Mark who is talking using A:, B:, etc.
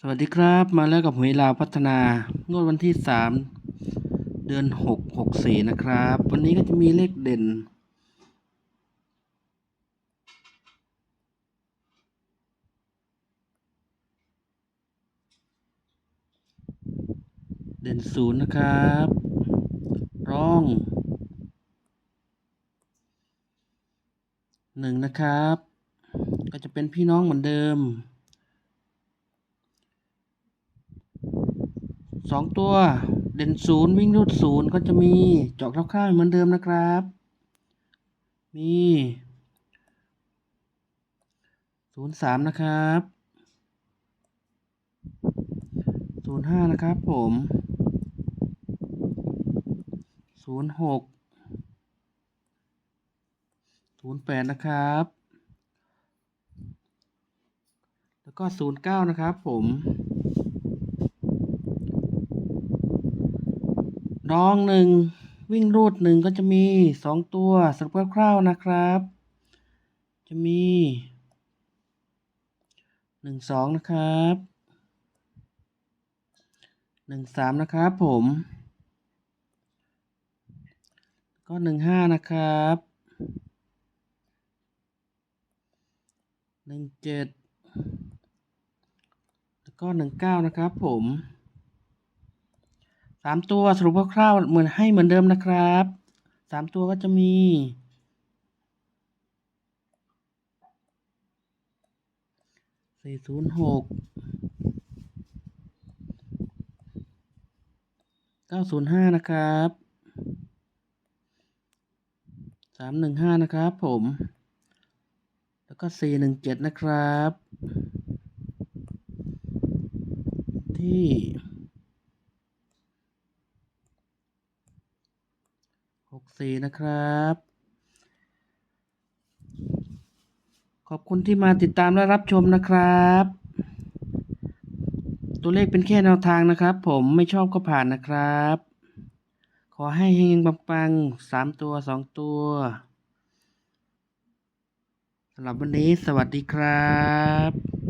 A: สวัสดีครับมาแล้วกับหวยลาวพัฒนางวดวันที่สามเดือนหกหกสี่นะครับ วันนี้ก็จะมีเลขเด่น เด่นศูนย์นะครับ ร่องหนึ่งนะครับ ก็จะเป็นพี่น้องเหมือนเดิม สองตัวเด่นศูนย์วิ่งรูดศูนย์ก็จะมีเจอกคร่าวๆเหมือนเดิมนะครับ มีศูนย์สามนะครับศูนย์ห้านะครับผมศูนย์หกศูนย์แปดนะครับ แล้วก็ศูนย์เก้านะครับผม น้องหนึ่งวิ่งรูดหนึ่งก็จะมีสองตัวสรุปคร่าวๆนะครับ จะมีหนึ่งสองนะครับหนึ่งสามนะครับผม ก็หนึ่งห้านะครับหนึ่งเจ็ดแล้วก็หนึ่งเก้านะครับผมามตัวสรุปคร่าวๆเหมือนให้เหมือนเดิมนะครับสามตัวก็จะมีสี่ศูนย์หกเก้าศูนย์ห้านะครับสามหนึ่งห้านะครับผม แล้วก็สี่หนึ่งเจ็ดนะครับ ที่ หกสี่นะครับ ขอบคุณที่มาติดตามและรับชมนะครับ ตัวเลขเป็นแค่แนวทางนะครับ ผมไม่ชอบก็ผ่านนะครับ ขอให้เฮงๆปังๆสามตัวสองตัวสำหรับวันนี้สวัสดีครับ